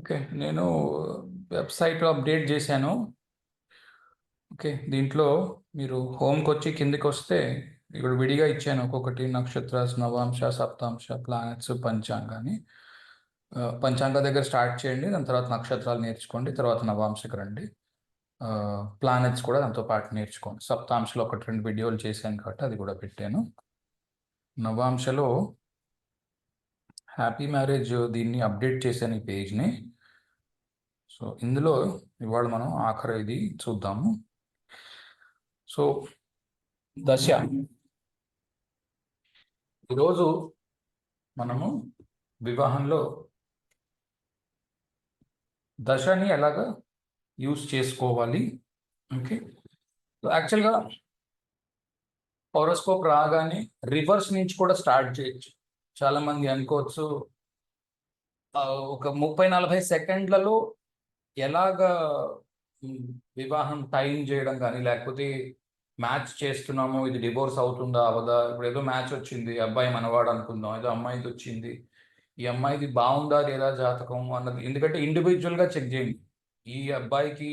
Okay. నేను website update చేశాను okay. దీంట్లో మీరు హోమ్‌కొచ్చి కిందకొస్తే ఇక్కడ విడిగా ఇచ్చాను. ఒక్కొక్కటి నక్షత్రాస్, నవాంశ, సప్తాంశ, ప్లానెట్స్, పంచాంగ అని. పంచాంగ దగ్గర స్టార్ట్ చేయండి. దాని తర్వాత నక్షత్రాలు నేర్చుకోండి. తర్వాత నవాంశకి రండి. ప్లానెట్స్ కూడా దాంతో పాటు నేర్చుకోండి. సప్తాంశలో ఒకటి రెండు వీడియోలు చేశాను కాబట్టి అది కూడా పెట్టాను. నవాంశలో హ్యాపీ మ్యారేజ్ దీన్ని అప్డేట్ చేశాను ఈ పేజ్‌ని. సో, ఇందులో ఇవాళ మనం ఆఖరి ఇది చూద్దాము. సో, దశ. ఈరోజు మనము వివాహంలో దశని ఎలాగా యూజ్ చేసుకోవాలి. ఓకే. యాక్చువల్‌గా హోరోస్కోప్ రాగానే రివర్స్ నుంచి కూడా స్టార్ట్ చేయొచ్చు. చాలామంది అనుకోవచ్చు ఒక 30, 40 సెకండ్లలో ఎలాగా వివాహం టైం చేయడం కానీ లేకపోతే మ్యాచ్ చేస్తున్నాము. ఇది డివోర్స్ అవుతుందా? అవదా ఇప్పుడు ఏదో మ్యాచ్ వచ్చింది. అబ్బాయి మనవాడు అనుకుందాం. ఏదో అమ్మాయిదొచ్చింది. ఈ అమ్మాయిది బాగుందా లేదా జాతకం అన్నది ఎందుకంటే ఇండివిజువల్గా చెక్ చేయండి. ఈ అబ్బాయికి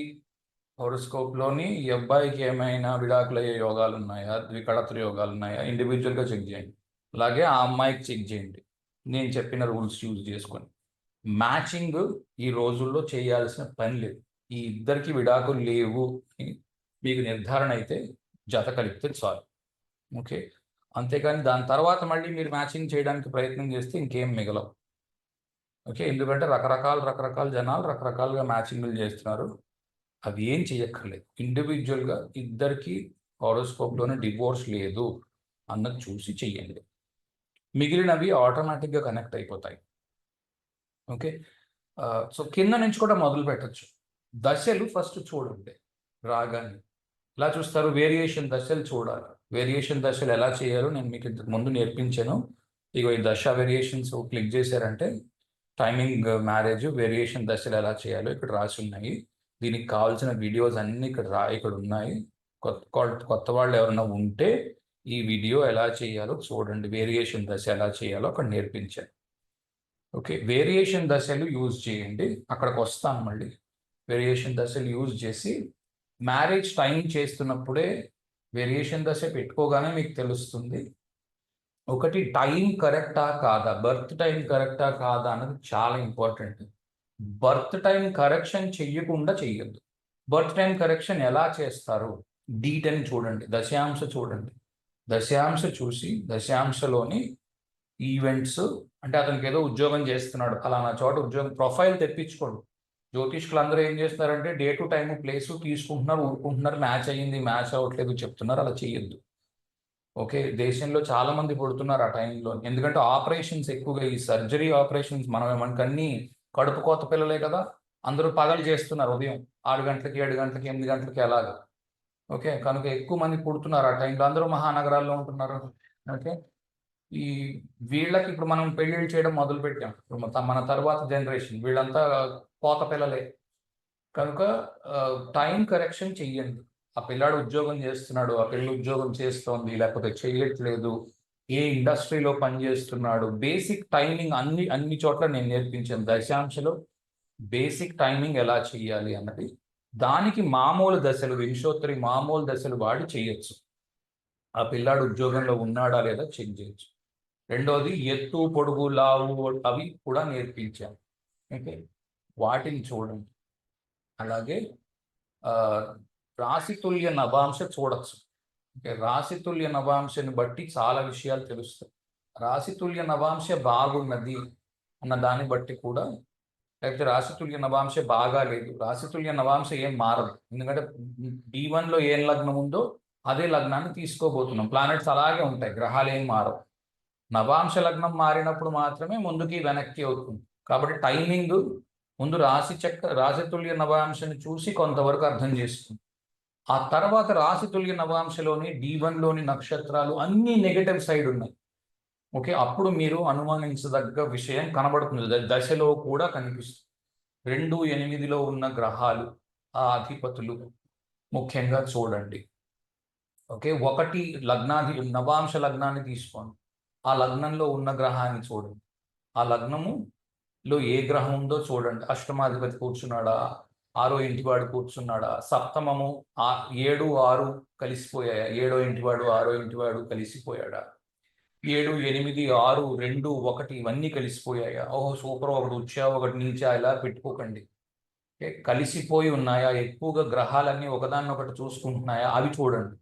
హోరోస్కోప్‌లోని ఈ అబ్బాయికి ఏమైనా విడాకులయ్యే యోగాలు ఉన్నాయా ద్వికడత్ర యోగాలు ఉన్నాయా ఇండివిజువల్గా చెక్ చేయండి. అలాగే ఆ అమ్మాయికి చెక్ చేయండి. నేను చెప్పిన రూల్స్ యూజ్ చేసుకొని. మ్యాచింగ్ ఈ రోజుల్లో చేయాల్సిన పని లేదు. ఈ ఇద్దరికీ విడాకులు లేవు అని మీకు నిర్ధారణ అయితే జత కలిపితే చాలు. ఓకే. అంతేకాని దాని తర్వాత మళ్ళీ మీరు మ్యాచింగ్ చేయడానికి ప్రయత్నం చేస్తే ఇంకేం మిగలవు. ఓకే. ఎందుకంటే రకరకాల, రకరకాల జనాలు రకరకాలుగా మ్యాచింగ్లు చేస్తున్నారు. అవి ఏం చేయక్కర్లేదు. ఇండివిజువల్గా ఇద్దరికీ హోరోస్కోప్‌లోనే డివోర్స్ లేదు అన్నది చూసి చెయ్యండి. మిగిలినవి ఆటోమేటిక్‌గా కనెక్ట్ అయిపోతాయి. ఓకే. సో, కింద నుంచి కూడా మొదలు పెట్టచ్చు దశలు ఫస్ట్ చూడండి రాగాన్ని ఎలా చూస్తారు? వేరియేషన్ దశలు చూడాలి. వేరియేషన్ దశలు ఎలా చేయాలో నేను మీకు ఇంతకు ముందు నేర్పించాను. ఇగో ఈ దశ వేరియేషన్స్ క్లిక్ చేశారంటే టైమింగ్ మ్యారేజ్ వేరియేషన్ దశలు ఎలా చేయాలో ఇక్కడ రాసి ఉన్నాయి. దీనికి కావాల్సిన వీడియోస్ అన్నీ ఇక్కడ రా ఇక్కడ ఉన్నాయి. కొత్త కొత్త వాళ్ళు ఎవరైనా ఉంటే ఈ వీడియో ఎలా చేయాలో చూడండి. వేరియేషన్ దశ ఎలా చేయాలో అక్కడ నేర్పించాను. ఓకే. వేరియేషన్ దశలు యూజ్ చేయండి. అక్కడికి వస్తాను మళ్ళీ. వేరియేషన్ దశలు యూజ్ చేసి మ్యారేజ్ టైం చేస్తున్నప్పుడే వేరియేషన్ దశ పెట్టుకోగానే మీకు తెలుస్తుంది. ఒకటి టైం కరెక్టా కాదా? బర్త్ టైం కరెక్టా కాదా? అన్నది చాలా ఇంపార్టెంట్. బర్త్ టైం కరెక్షన్ చెయ్యకుండా చెయ్యొద్దు. బర్త్ టైం కరెక్షన్ ఎలా చేస్తారు? D10 చూడండి. దశాంశ చూడండి. దశాంశ చూసి దశాంశలోని ఈవెంట్స్ అంటే అతనికి ఏదో ఉద్యోగం చేస్తున్నాడు. ఫలానా చోట ఉద్యోగం ప్రొఫైల్ తెప్పించుకోడు జ్యోతిష్కులు అందరూ ఏం చేస్తున్నారంటే డేటు, టైం ప్లేస్ తీసుకుంటున్నారు, ఊరుకుంటున్నారు. మ్యాచ్ అయ్యింది, మ్యాచ్ అవ్వట్లేదు చెప్తున్నారు. అలా చేయొద్దు. ఓకే. దేశంలో చాలా మంది పుడుతున్నారు ఆ టైంలో. ఎందుకంటే ఆపరేషన్స్ ఎక్కువగా ఈ సర్జరీ ఆపరేషన్స్ మనం మనకన్నీ కడుపు కోత పిల్లలే కదా! అందరూ పగలు చేస్తున్నారు ఉదయం ఆరు గంటలకి, ఏడు గంటలకి, ఎనిమిది గంటలకి ఎలాగా ఓకే. కనుక ఎక్కువ మంది పుడుతున్నారు ఆ టైంలో. అందరూ మహానగరాల్లో ఉంటున్నారు. ఓకే. ఈ వీళ్ళకి ఇప్పుడు మనం పెళ్ళిళ్ళు చేయడం మొదలుపెట్టాం. ఇప్పుడు మన తర్వాత జనరేషన్ వీళ్ళంతా కోత పిల్లలే. కనుక టైం కరెక్షన్ చెయ్యండి. ఆ పిల్లాడు ఉద్యోగం చేస్తున్నాడు. ఆ పిల్ల ఉద్యోగం చేస్తోంది. లేకపోతే చేయట్లేదు ఏ ఇండస్ట్రీలో పనిచేస్తున్నాడు. బేసిక్ టైమింగ్ అన్ని అన్ని చోట్ల నేను నేర్పించాను. దశాంశలో బేసిక్ టైమింగ్ ఎలా చేయాలి అన్నది. దానికి మామూలు దశలు వింశోత్తరి మామూలు దశలు వాడి చేయొచ్చు. ఆ పిల్లాడు ఉద్యోగంలో ఉన్నాడా లేదా చెక్ చేయొచ్చు. రెండోది ఎత్తు, పొడుగు, లావు అవి కూడా నేర్పించాను. ఓకే. వాటిని చూడండి. అలాగే రాశితుల్య నవాంశ చూడొచ్చు. ఓకే. రాశితుల్య నవాంశని బట్టి చాలా విషయాలు తెలుస్తాయి. రాశితుల్య నవాంశ బాగున్నది అన్న దాన్ని బట్టి కూడా లేకపోతే రాశితుల్య నవాంశ బాగా లేదు. రాశితుల్య నవాంశ ఏం మారదు. ఎందుకంటే D1లో ఏం లగ్నం ఉందో అదే లగ్నాన్ని తీసుకోబోతున్నాం. ప్లానెట్స్ అలాగే ఉంటాయి. గ్రహాలు ఏం మారవు. నవాంశ లగ్నం మారినప్పుడు మాత్రమే ముందుకి, వెనక్కి అవుతుంది. కాబట్టి టైమింగ్ ముందు రాశి చక్ర రాశితుల్య నవాంశని చూసి కొంతవరకు అర్థం చేస్తుంది ఆ తర్వాత రాశితుల్య నవాంశలోని D1లోని నక్షత్రాలు అన్నీ నెగటివ్ సైడ్ ఉన్నాయి. ఓకే. అప్పుడు మీరు అనుమానించదగ్గ విషయం కనబడుతుంది. దశలో కూడా కనిపిస్తుంది. 2, 8లో ఉన్న గ్రహాలు, ఆ అధిపతులు ముఖ్యంగా చూడండి. ఓకే. ఒకటి లగ్నాధి నవాంశ లగ్నాన్ని తీసుకోండి. ఆ లగ్నంలో ఉన్న గ్రహాన్ని చూడండి. ఆ లగ్నములో ఏ గ్రహం ఉందో చూడండి. అష్టమాధిపతి కూర్చున్నాడా? ఆరో ఇంటివాడు కూర్చున్నాడా? సప్తమము ఆ ఏడు ఆరు కలిసిపోయాయా? ఏడో ఇంటివాడు ఆరో ఇంటివాడు కలిసిపోయాడా? ఏడు ఎనిమిది ఆరు రెండు ఒకటి ఇవన్నీ కలిసిపోయాయా? ఓహో సూపర్. ఒకటి వచ్చా ఒకటి నిలిచా ఇలా పెట్టుకోకండి. కలిసిపోయి ఉన్నాయా? ఎక్కువగా గ్రహాలన్నీ ఒకదాన్నొకటి చూసుకుంటున్నాయా? అవి చూడండి.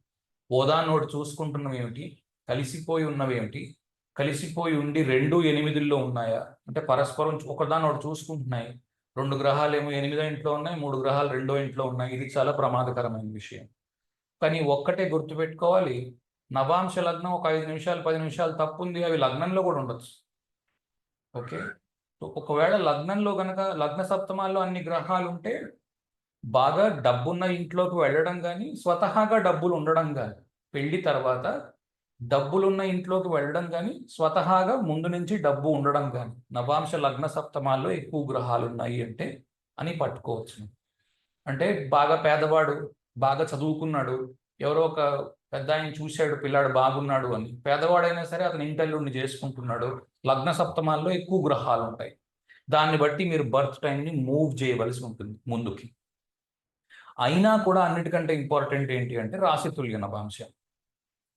ఓదాన్ని ఒకటి చూసుకుంటున్నవి ఏమిటి కలిసిపోయి ఉన్నవి ఏమిటి కలిసిపోయి ఉండి రెండు ఎనిమిదిల్లో ఉన్నాయా? అంటే పరస్పరం ఒకదాని ఒకటి చూసుకుంటున్నాయి. రెండు గ్రహాలు ఏమో ఎనిమిదో ఇంట్లో ఉన్నాయి మూడు గ్రహాలు రెండో ఇంట్లో ఉన్నాయి. ఇది చాలా ప్రమాదకరమైన విషయం. కానీ ఒక్కటే గుర్తుపెట్టుకోవాలి. నవాంశ లగ్నం ఒక ఐదు నిమిషాలు పది నిమిషాలు తప్పు ఉంది అవి లగ్నంలో కూడా ఉండొచ్చు. ఓకే? ఒకవేళ లగ్నంలో కనుక లగ్న సప్తమాల్లో అన్ని గ్రహాలు ఉంటే బాగా డబ్బున్న ఇంట్లోకి వెళ్ళడం కానీ స్వతహాగా డబ్బులు ఉండడం కానీ పెళ్ళి తర్వాత డబ్బులున్న ఇంట్లోకి వెళ్ళడం కానీ స్వతహాగా ముందు నుంచి డబ్బు ఉండడం కానీ నవాంశ లగ్న సప్తమాల్లో ఎక్కువ గ్రహాలు ఉన్నాయి అంటే అని పట్టుకోవచ్చు. అంటే బాగా పేదవాడు బాగా చదువుకున్నాడు ఎవరో ఒక పెద్ద ఆయన చూశాడు పిల్లాడు బాగున్నాడు అని. పేదవాడైనా సరే అతను ఇంటల్లుండి చేసుకుంటున్నాడు. లగ్న సప్తమాల్లో ఎక్కువ గ్రహాలు ఉంటాయి దాన్ని బట్టి మీరు బర్త్ టైంని మూవ్ చేయవలసి ఉంటుంది ముందుకి. అయినా కూడా అన్నిటికంటే ఇంపార్టెంట్ ఏంటి అంటే రాశితుల్య నవాంశం.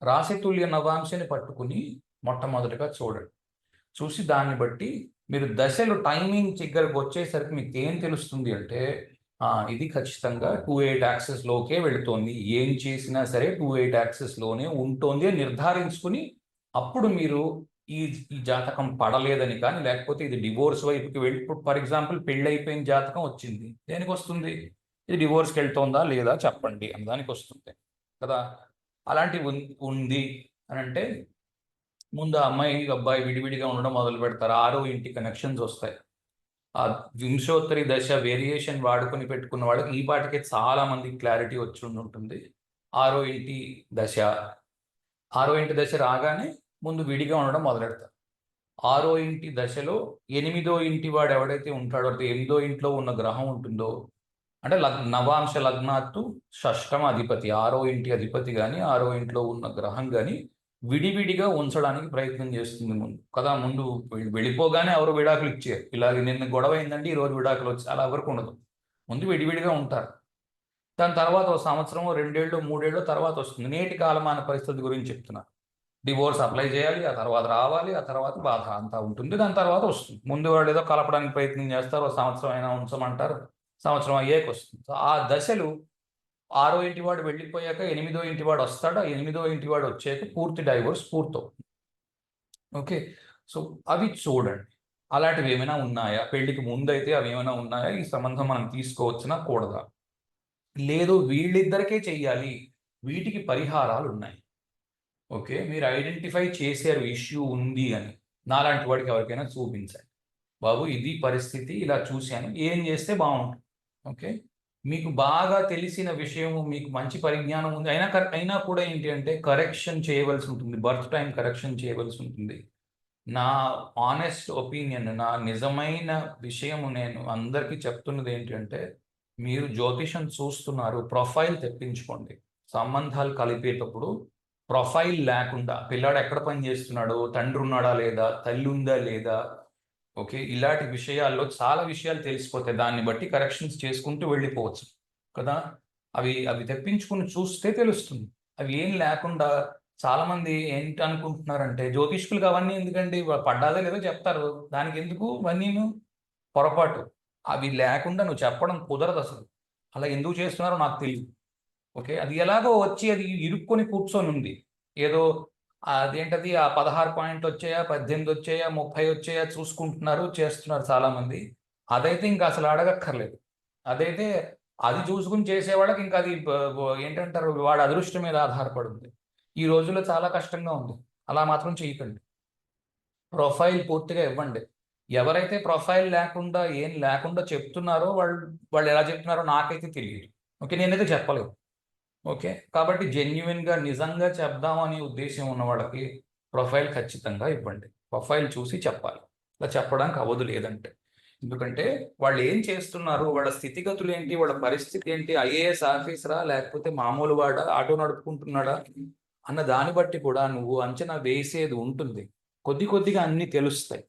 రాశితుల్య నవాంశని పట్టుకుని మొట్టమొదటిగా చూడండి. చూసి దాన్ని బట్టి మీరు దశలు టైమింగ్ దగ్గరకు వచ్చేసరికి మీకు ఏం తెలుస్తుంది అంటే ఇది ఖచ్చితంగా టూ ఎయిట్ యాక్సెస్లోకే వెళుతోంది. ఏం చేసినా సరే టూ ఎయిట్ యాక్సెస్లోనే ఉంటుంది అని నిర్ధారించుకుని అప్పుడు మీరు ఈ ఈ జాతకం పడలేదని కానీ లేకపోతే ఇది డివోర్స్ వైపుకి వెళ్ళి ఫర్ ఎగ్జాంపుల్ పెళ్ళి అయిపోయిన జాతకం వచ్చింది. దేనికి వస్తుంది ఇది డివోర్స్కి వెళ్తుందా లేదా చెప్పండి. అని దానికి వస్తుంది కదా? అలాంటి ఉంది అని అంటే ముందు అమ్మాయి అబ్బాయి విడివిడిగా ఉండడం మొదలు పెడతారు. ఆరో ఇంటి కనెక్షన్స్ వస్తాయి. ఆ వింశోత్తరి దశ వేరియేషన్ వాడుకొని పెట్టుకున్న వాళ్ళకి ఈ పాటికే చాలా మంది క్లారిటీ వచ్చి ఉంటుంది. ఆరో ఇంటి దశ. ఆరో ఇంటి దశ రాగానే ముందు విడిగా ఉండడం మొదలెడతారు ఆరో ఇంటి దశలో ఎనిమిదో ఇంటి వాడు ఎవడైతే ఉంటాడో ఎనిమిదో ఇంట్లో ఉన్న గ్రహం ఉంటుందో అంటే లగ్ నవాంశ లగ్నాత్తు షష్టమ అధిపతి ఆరో ఇంటి అధిపతి కానీ ఆరో ఇంట్లో ఉన్న గ్రహం కానీ విడివిడిగా ఉంచడానికి ప్రయత్నం చేస్తుంది ముందు. కదా ముందు వెళ్ళిపోగానే ఎవరు విడాకులు ఇచ్చారు ఇలాగ నిన్న గొడవ అయిందండి ఈ రోజు విడాకులు వచ్చి అలా ఎవరికి ఉండదు. ముందు విడివిడిగా ఉంటారు. దాని తర్వాత ఒక సంవత్సరం రెండేళ్ళు మూడేళ్ళు తర్వాత వస్తుంది. నేటి కాలమాన పరిస్థితి గురించి చెప్తున్నా. డివోర్స్ అప్లై చేయాలి ఆ తర్వాత రావాలి ఆ తర్వాత బాధ అంతా ఉంటుంది దాని తర్వాత వస్తుంది. ముందు వాళ్ళు ఏదో కలపడానికి ప్రయత్నం చేస్తారు ఒక సంవత్సరం అయినా ఉంచమంటారు. సంవత్సరం అయ్యాక వస్తుంది సో ఆ దశలు ఆరో ఇంటి వాడు వెళ్ళిపోయాక ఎనిమిదో ఇంటి వాడు వస్తాడు? ఆ ఎనిమిదో ఇంటి వాడు వచ్చాక పూర్తి డైవోర్స్ పూర్తవుతుంది. ఓకే? సో అవి చూడండి. అలాంటివి ఏమైనా ఉన్నాయా? పెళ్ళికి ముందైతే అవి ఏమైనా ఉన్నాయా? ఈ సంబంధం మనం తీసుకోవచ్చునా? కూడదా? లేదు వీళ్ళిద్దరికే చెయ్యాలి. వీటికి పరిహారాలు ఉన్నాయి. ఓకే? మీరు ఐడెంటిఫై చేశారు ఇష్యూ ఉంది అని. నాలాంటి వాడికి ఎవరికైనా చూపించండి. బాబు ఇది పరిస్థితి ఇలా చూశాను. ఏం చేస్తే బాగుంటుంది? ఓకే? మీకు బాగా తెలిసిన విషయము మీకు మంచి పరిజ్ఞానం ఉంది. అయినా అయినా కూడా ఏంటి అంటే కరెక్షన్ చేయవలసి ఉంటుంది. బర్త్ టైం కరెక్షన్ చేయవలసి ఉంటుంది. నా ఆనెస్ట్ ఒపీనియన్ నా నిజమైన విషయము నేను అందరికీ చెప్తున్నది ఏంటంటే మీరు జ్యోతిషం చూస్తున్నారు ప్రొఫైల్ తెప్పించుకోండి. సంబంధాలు కలిపేటప్పుడు ప్రొఫైల్ లేకుండా పిల్లాడు ఎక్కడ పని చేస్తున్నాడు? తండ్రి ఉన్నాడా లేదా? తల్లి ఉందా లేదా? ఓకే? ఇలాంటి విషయాల్లో చాలా విషయాలు తెలిసిపోతాయి. దాన్ని బట్టి కరెక్షన్స్ చేసుకుంటూ వెళ్ళిపోవచ్చు కదా? అవి అవి తెప్పించుకుని చూస్తే తెలుస్తుంది. అవి ఏం లేకుండా చాలా మంది ఏంటి అనుకుంటున్నారంటే జ్యోతిష్కులకు అవన్నీ ఎందుకండి? పడ్డాదో లేదో చెప్తారు. దానికి ఎందుకు? ఇవన్నీ పొరపాటు. అవి లేకుండా నువ్వు చెప్పడం కుదరదు అసలు. అలా ఎందుకు చేస్తున్నారో నాకు తెలియదు ఓకే? అది ఎలాగో వచ్చి అది ఇరుక్కొని కూర్చొని ఉంది ఏదో అదేంటది? ఆ పదహారు పాయింట్లు వచ్చాయా? పద్దెనిమిది వచ్చాయా? ముప్పై వచ్చాయా? చూసుకుంటున్నారు చేస్తున్నారు చాలామంది. అదైతే ఇంకా అసలు అడగక్కర్లేదు. అదైతే అది చూసుకుని చేసేవాళ్ళకి ఇంకా అది ఏంటంటారు? వాడి అదృష్టం మీద ఆధారపడింది ఈ రోజుల్లో చాలా కష్టంగా ఉంది. అలా మాత్రం చేయకండి. ప్రొఫైల్ పూర్తిగా ఇవ్వండి. ఎవరైతే ప్రొఫైల్ లేకుండా ఏం లేకుండా చెప్తున్నారో వాళ్ళు వాళ్ళు ఎలా చెప్తున్నారో నాకైతే తెలియదు. ఓకే? నేనైతే చెప్పలేదు. ఓకే. కాబట్టి జెన్యున్గా నిజంగా చెప్దాం అనే ఉద్దేశం ఉన్న వాళ్ళకి ప్రొఫైల్ ఖచ్చితంగా ఇవ్వండి. ప్రొఫైల్ చూసి చెప్పాలి. ఇలా చెప్పడానికి అవ్వదు లేదంటే. ఎందుకంటే వాళ్ళు ఏం చేస్తున్నారు? వాళ్ళ స్థితిగతులు ఏంటి? వాళ్ళ పరిస్థితి ఏంటి? ఐఏఎస్ ఆఫీసరా? లేకపోతే మామూలు వాడా? ఆటో నడుపుకుంటున్నాడా? అన్న దాన్ని బట్టి కూడా నువ్వు అంచనా వేసేది ఉంటుంది. కొద్ది కొద్దిగా అన్నీ తెలుస్తాయి.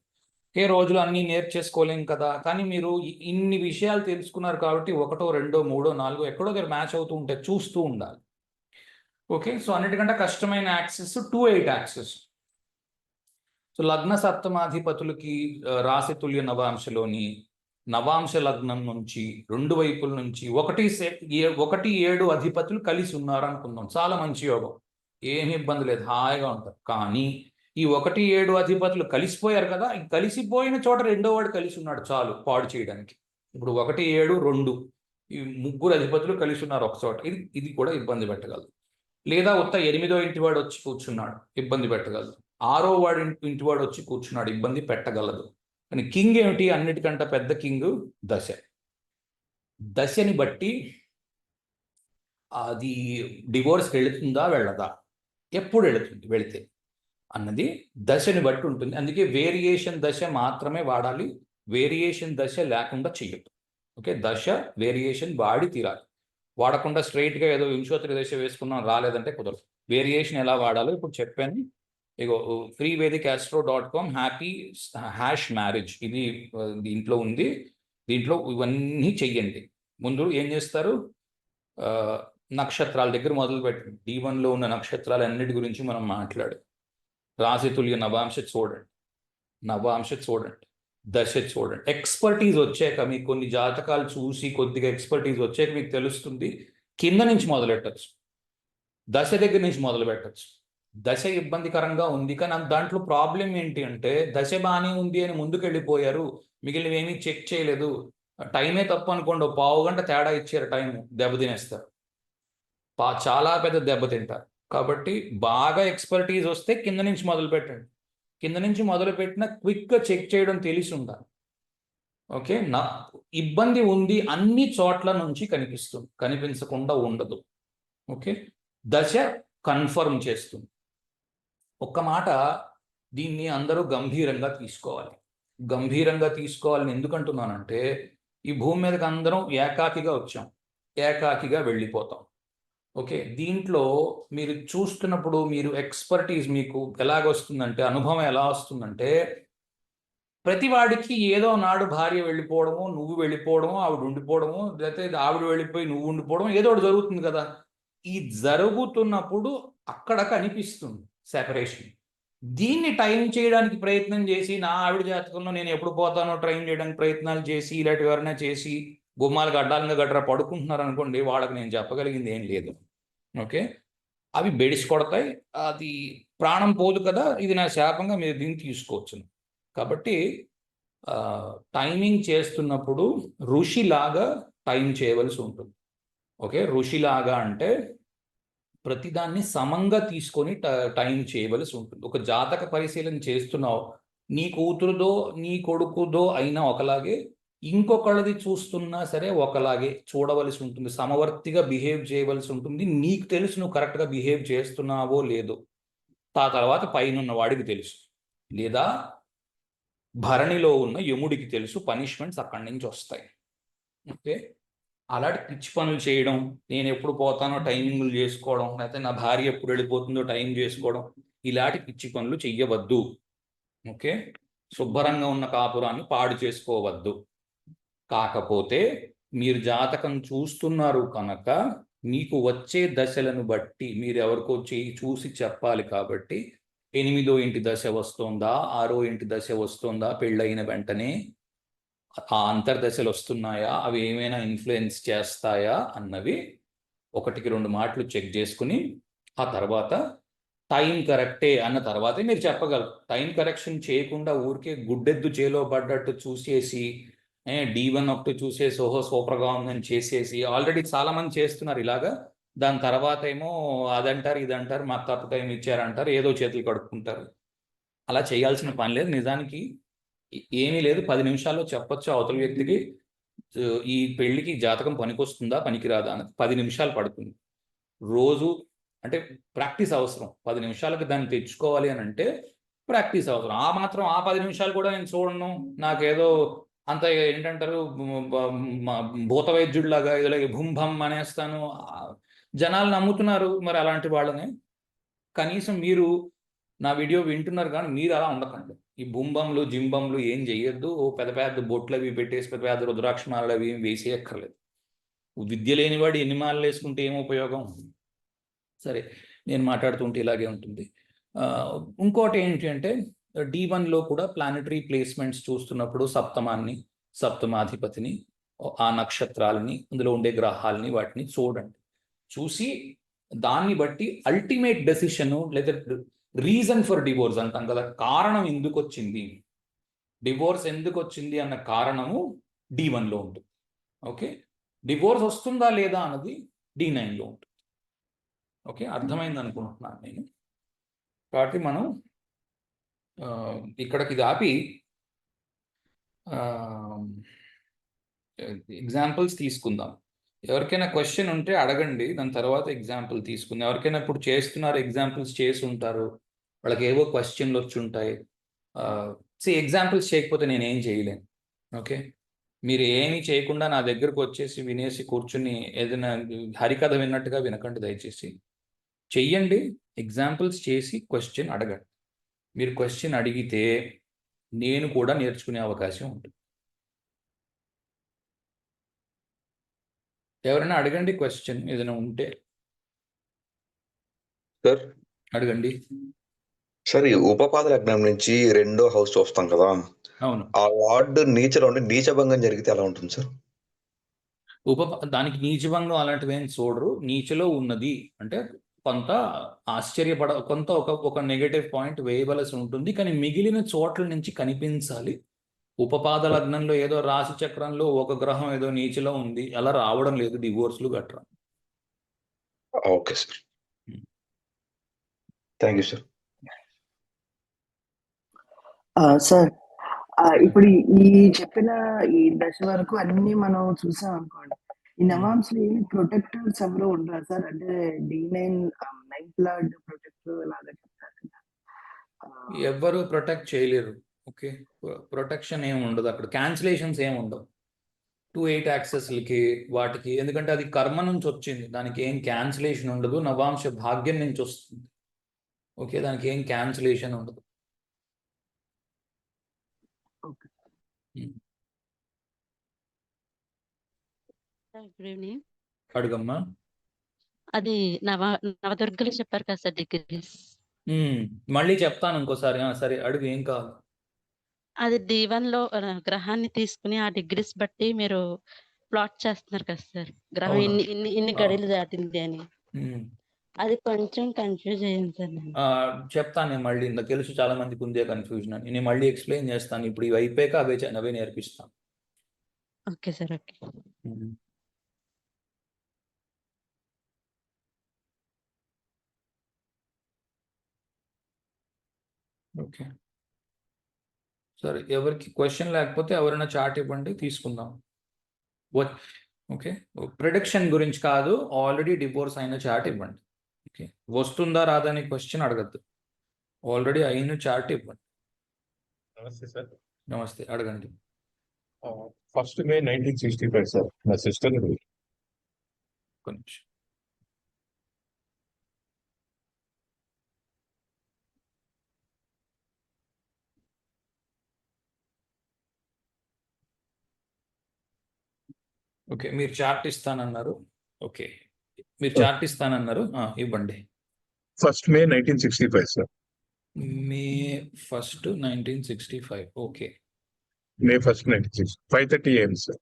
ఏ రోజులు అన్నీ నేర్చేసుకోలేం కదా? కానీ మీరు ఇన్ని విషయాలు తెలుసుకున్నారు కాబట్టి ఒకటో రెండో మూడో నాలుగో ఎక్కడో దగ్గర మ్యాచ్ అవుతూ ఉంటే చూస్తూ ఉండాలి. ఓకే? సో అన్నిటికంటే కష్టమైన axis two eight axis. So లగ్న సప్తమాధిపతులకి రాశి తుల్య నవాంశలోని నవాంశ లగ్నం నుంచి రెండు వైపుల నుంచి ఒకటి ఏ- ఒకటి ఏడు అధిపతులు కలిసి ఉన్నారు అనుకుందాం చాలా మంచి యోగం. ఏమి ఇబ్బంది లేదు. హాయిగా ఉంటారు. కానీ ఈ ఒకటి ఏడు అధిపతులు కలిసిపోయారు కదా కలిసిపోయిన చోట రెండో వాడు కలిసి ఉన్నాడు చాలు పాడు చేయడానికి. ఇప్పుడు ఒకటి ఏడు రెండు ఈ ముగ్గురు అధిపతులు కలిసి ఉన్నారు ఒక చోట. ఇది ఇది కూడా ఇబ్బంది పెట్టగలదు. లేదా ఉత్త ఎనిమిదో ఇంటి వాడు వచ్చి కూర్చున్నాడు ఇబ్బంది పెట్టగలదు. ఆరో వాడు ఇంటి ఇంటి వాడు వచ్చి కూర్చున్నాడు ఇబ్బంది పెట్టగలదు. కానీ కింగ్ ఏమిటి? అన్నిటికంటే పెద్ద కింగ్ దశ. దశని బట్టి అది డివోర్స్కి వెళుతుందా వెళ్ళదా? ఎప్పుడు వెళుతుంది వెళితే? అన్నది దశని బట్టి ఉంటుంది. అందుకే వేరియేషన్ దశ మాత్రమే వాడాలి. వేరియేషన్ దశ లేకుండా చెయ్యొద్దు. ఓకే? దశ వేరియేషన్ వాడి తీరాలి. వాడకుండా స్ట్రైట్గా ఏదో వింశోత్తరి దశ వేసుకున్నాం రాలేదంటే కుదరదు. వేరియేషన్ ఎలా వాడాలో ఇప్పుడు చెప్పాను. ఇగో free vedic astro dot com happy hash marriage. ఇది దీంట్లో ఉంది. దీంట్లో ఇవన్నీ చెయ్యండి. ముందు ఏం చేస్తారు? నక్షత్రాల దగ్గర మొదలు పెట్టండి డి వన్లో ఉన్న నక్షత్రాలు అన్నిటి గురించి మనం మాట్లాడు. రాశితుల్య నవాంశ చూడండి. నవాంశ చూడండి. దశ చూడండి. ఎక్స్పర్టీస్ వచ్చాక మీకు కొన్ని జాతకాలు చూసి కొద్దిగా ఎక్స్పర్టీస్ వచ్చాక మీకు తెలుస్తుంది. కింద నుంచి మొదలెట్టచ్చు. దశ దగ్గర నుంచి మొదలు పెట్టచ్చు దశ ఇబ్బందికరంగా ఉంది. కానీ దాంట్లో ప్రాబ్లం ఏంటి అంటే దశ బాగానే ఉంది అని ముందుకు వెళ్ళిపోయారు మిగిలినవి ఏమీ చెక్ చేయలేదు. టైమే తప్పు అనుకోండి. ఓ పావు గంట తేడా ఇచ్చారు టైం దెబ్బతినేస్తారు పా చాలా పెద్ద దెబ్బతింటారు కాబట్టి బాగా ఎక్స్పర్టీస్ వస్తే కింద నుంచి మొదలు పెట్టండి. కింద నుంచి మొదలు పెట్టిన క్విక్గా చెక్ చేయడం తెలిసి ఉండాలి. ఓకే నా ఇబ్బంది ఉంది అన్ని చోట్ల నుంచి కనిపిస్తుంది. కనిపించకుండా ఉండదు. ఓకే దశ కన్ఫర్మ్ చేస్తుంది. ఒక్క మాట దీన్ని అందరూ గంభీరంగా తీసుకోవాలి. గంభీరంగా తీసుకోవాలని ఎందుకంటున్నానంటే ఈ భూమి మీదకి అందరం ఏకాకిగా వచ్చాం. ఏకాకిగా వెళ్ళిపోతాం. ఓకే. దీంట్లో మీరు చూస్తున్నప్పుడు మీరు ఎక్స్పర్టీస్ మీకు ఎలాగొస్తుందంటే అనుభవం ఎలా వస్తుందంటే ప్రతి వాడికి ఏదో నాడు భార్య వెళ్ళిపోవడము నువ్వు వెళ్ళిపోవడము ఆవిడ ఉండిపోవడము లేకపోతే ఆవిడ వెళ్ళిపోయి నువ్వు ఉండిపోవడం ఏదో ఒకటి జరుగుతుంది కదా. ఈ జరుగుతున్నప్పుడు అక్కడ కనిపిస్తుంది సెపరేషన్ దీన్ని టైం చేయడానికి ప్రయత్నం చేసి నా ఆవిడ జాతకంలో నేను ఎప్పుడు పోతానో ట్రైన్ చేయడానికి ప్రయత్నాలు చేసి ఇలాంటివి ఎవరైనా చేసి గుమ్మాలు గడ్డాలను గడ్డరా పడుకుంటున్నారు అనుకోండి వాళ్ళకి నేను చెప్పగలిగింది ఏం లేదు. ఓకే? అవి బెడిసి కొడతాయి. అది ప్రాణం పోదు కదా ఇది నా శాపంగా మీరు దీన్ని తీసుకోవచ్చు. కాబట్టి టైమింగ్ చేస్తున్నప్పుడు ఋషిలాగా టైం చేయవలసి ఉంటుంది. ఓకే? ఋషిలాగా అంటే ప్రతిదాన్ని సమంగా తీసుకొని ట- టైం చేయవలసి ఉంటుంది. ఒక జాతక పరిశీలన చేస్తున్నావు నీ కూతురుదో నీ కొడుకుదో అయినా ఒకలాగే ఇంకొకళ్ళది చూస్తున్నా సరే ఒకలాగే చూడవలసి ఉంటుంది సమవర్తిగా బిహేవ్ చేయవలసి ఉంటుంది. నీకు తెలుసు నువ్వు కరెక్ట్గా బిహేవ్ చేస్తున్నావో లేదో. ఆ తర్వాత పైన వాడికి తెలుసు. లేదా భరణిలో ఉన్న యముడికి తెలుసు పనిష్మెంట్స్ అక్కడి నుంచి వస్తాయి. ఓకే? అలాంటి పిచ్చి పనులు చేయడం నేను ఎప్పుడు పోతానో టైమింగ్లు చేసుకోవడం లేకపోతే నా భార్య ఎప్పుడు వెళ్ళిపోతుందో టైం చేసుకోవడం ఇలాంటి పిచ్చి పనులు చెయ్యవద్దు. ఓకే? శుభ్రంగా ఉన్న కాపురాన్ని పాడు చేసుకోవద్దు. కాకపోతే మీరు జాతకం చూస్తున్నారు కనుక మీకు వచ్చే దశలను బట్టి మీరు ఎవరికో చేయి చూసి చెప్పాలి కాబట్టి ఎనిమిదో ఇంటి దశ వస్తుందా ఆరో ఇంటి దశ వస్తుందా పెళ్ళైన వెంటనే ఆ అంతర్దశలు వస్తున్నాయా అవి ఏమైనా ఇన్ఫ్లుయెన్స్ చేస్తాయా అన్నవి ఒకటికి రెండు మాటలు చెక్ చేసుకుని ఆ తర్వాత టైం కరెక్టే అన్న తర్వాతే మీరు చెప్పగలరు. టైం కరెక్షన్ చేయకుండా ఊరికే గుడ్డెద్దు చేలో పడ్డట్టు చూసేసి డి వన్ ఒకటి చూసేసి ఓహో సూపర్గా ఉందని చేసేసి ఆల్రెడీ చాలా మంది చేస్తున్నారు ఇలాగా. దాని తర్వాత ఏమో అదంటారు ఇదంటారు మాకు తప్పు టైం ఇచ్చారంటారు ఏదో చేతులు కడుక్కుంటారు. అలా చేయాల్సిన పని లేదు. నిజానికి ఏమీ లేదు. పది నిమిషాల్లో చెప్పొచ్చు అవతల వ్యక్తికి. ఈ పెళ్ళికి జాతకం పనికొస్తుందా పనికిరాదా అని పది నిమిషాలు పడుతుంది. రోజు అంటే ప్రాక్టీస్ అవసరం. పది నిమిషాలకు దాన్ని తెచ్చుకోవాలి అని అంటే ప్రాక్టీస్ అవసరం. ఆ మాత్రం ఆ పది నిమిషాలు కూడా నేను చూడను. నాకేదో అంత ఏంటంటారు? భూత వైద్యుడిలాగా ఏదో భుంభం అనేస్తాను. జనాలు నమ్ముతున్నారు మరి అలాంటి వాళ్ళని. కనీసం మీరు నా వీడియో వింటున్నారు కానీ మీరు అలా ఉండకండి. ఈ బుంబంలు జింబంలు ఏం చెయ్యొద్దు. ఓ పెద్ద పెద్ద బొట్లు అవి పెట్టేసి పెద్ద పెద్ద రుద్రాక్షమాలు అవి ఏం వేసేయక్కర్లేదు. విద్య లేనివాడు ఎన్ని మాలలు వేసుకుంటే ఏం ఉపయోగం? సరే నేను మాట్లాడుతుంటే ఇలాగే ఉంటుంది. ఇంకోటి ఏంటి అంటే డి వన్లో కూడా ప్లానటరీ ప్లేస్మెంట్స్ చూస్తున్నప్పుడు సప్తమాన్ని సప్తమాధిపతిని ఆ నక్షత్రాలని అందులో ఉండే గ్రహాలని వాటిని చూడండి. చూసి దాన్ని బట్టి అల్టిమేట్ డెసిషను లేదా రీజన్ ఫర్ డివోర్స్ అంటాం కదా. కారణం ఎందుకు వచ్చింది? డివోర్స్ ఎందుకు వచ్చింది అన్న కారణము డి వన్లో ఉంటుంది. ఓకే? డివోర్స్ వస్తుందా లేదా అన్నది డి నైన్లో ఉంటుంది. ఓకే? అర్థమైంది అనుకుంటున్నాను నేను. కాబట్టి మనం ఇక్కడికి ఇది ఆపి ఎగ్జాంపుల్స్ తీసుకుందాం. ఎవరికైనా క్వశ్చన్ ఉంటే అడగండి దాని తర్వాత ఎగ్జాంపుల్ తీసుకుందాం. ఎవరికైనా ఇప్పుడు చేస్తున్నారు ఎగ్జాంపుల్స్ చేసి ఉంటారు వాళ్ళకి ఏవో క్వశ్చన్లు వచ్చి ఉంటాయి. సి ఎగ్జాంపుల్స్ చేయకపోతే నేను ఏం చేయలేను. ఓకే మీరు ఏమి చేయకుండా నా దగ్గరకు వచ్చేసి వినేసి కూర్చుని ఏదైనా హరికథ విన్నట్టుగా వినకండి దయచేసి. చెయ్యండి ఎగ్జాంపుల్స్ చేసి క్వశ్చన్ అడగండి. మీరు క్వశ్చన్ అడిగితే నేను కూడా నేర్చుకునే అవకాశం ఉంటుంది. ఎవరైనా అడగండి క్వశ్చన్ ఏదైనా ఉంటే. సార్ అడగండి. సార్ ఈ ఉపపాద లగ్నం నుంచి రెండో హౌస్ చూస్తాం కదా. అవును. ఆ వార్డు నీచలో ఉండి నీచభంగం జరిగితే ఎలా ఉంటుంది సార్ ఉప దానికి నీచభంగం అలాంటివి ఏం చూడరు. నీచలో ఉన్నది అంటే కొంత ఆశ్చర్యపడ కొంత ఒక ఒక నెగటివ్ పాయింట్ వేయవలసి ఉంటుంది. కానీ మిగిలిన చోట్ల నుంచి కనిపించాలి. ఉపపాద లగ్నంలో ఏదో రాశి చక్రంలో ఒక గ్రహం ఏదో నీచలో ఉంది. అలా రావడం లేదు. డివోర్స్లు గట్రా okay sir. Thank you sir. ఆ, సార్ ఆ, ఇప్పుడు ఈ- ఈ చెప్పిన ఈ దశ వరకు అన్ని మనం చూసాం అనుకోండి ఈ నవాంశ్లో ఏమి ప్రొటెక్టర్స్ ఎవరు ఉండరా సార్. అంటే D nine nine blood protector లాగా చెప్తారు కదా. ఆ, ఎవ్వరు ప్రొటెక్ట్ చేయలేరు. ఓకే? ప్రొటెక్షన్ ఏమి ఉండదు అక్కడ. క్యాన్సిలేషన్స్ ఏమి ఉండవు. టూ ఎయిట్ యాక్సెస్లకి వాటికి. ఎందుకంటే అది కర్మ నుంచి వచ్చింది. దానికి ఏం క్యాన్సిలేషన్ ఉండదు. నవాంశ భాగ్యం నుంచి వస్తుంది. ఓకే? దానికి ఏం క్యాన్సిలేషన్ ఉండదు. ఓకే. సార్ గుడ్ ఈవినింగ్ అడుగమ్మా. అది నవ నవదుర్గలు చెప్పారు కదా సార్ డిగ్రీస్ మళ్ళీ చెప్తాను ఇంకోసారి. సరే అడుగు ఏం కావాలి? అది D1 లో గ్రహాన్ని తీసుకుని ఆ డిగ్రీస్ బట్టి మీరు ప్లాట్ చేస్తున్నారు కదా సార్. గ్రహం. ఇన్ని ఇన్ని ఇన్ని. గడిలు దాటింది అని. అది కొంచెం కన్ఫ్యూజ్ అయ్యింది సార్ చెప్తాను నేను మళ్ళీ. ఇంత తెలుసు చాలా మందికి ఉందే కన్ఫ్యూజన్ అని. నేను మళ్ళీ ఎక్స్ప్లెయిన్ చేస్తాను. ఇప్పుడు ఇవి అయిపోయాక అవే అవే నేర్పిస్తాను. Okay sir okay. ఓకే. సరే ఎవరికి క్వశ్చన్ లేకపోతే ఎవరైనా చాట్ ఇవ్వండి తీసుకుందాం. ఓకే. ప్రొడక్షన్ గురించి కాదు ఆల్రెడీ డివోర్స్ అయిన చాట్ ఇవ్వండి. ఓకే. వస్తుందా రాదా అని క్వశ్చన్ అడగద్దు. ఆల్రెడీ అయిన చాట్ ఇవ్వండి. నమస్తే సార్. నమస్తే అడగండి. First May nineteen sixty five sir నా సిస్టర్ నిమిషం. ఓకే మీరు చార్ట్ ఇస్తానన్నారు. ఓకే మీరు చార్ట్ ఇస్తానన్నారు. ఇవ్వండి. First May nineteen sixty five sir May first nineteen sixty five okay May first nineteen sixty five thirty AM sir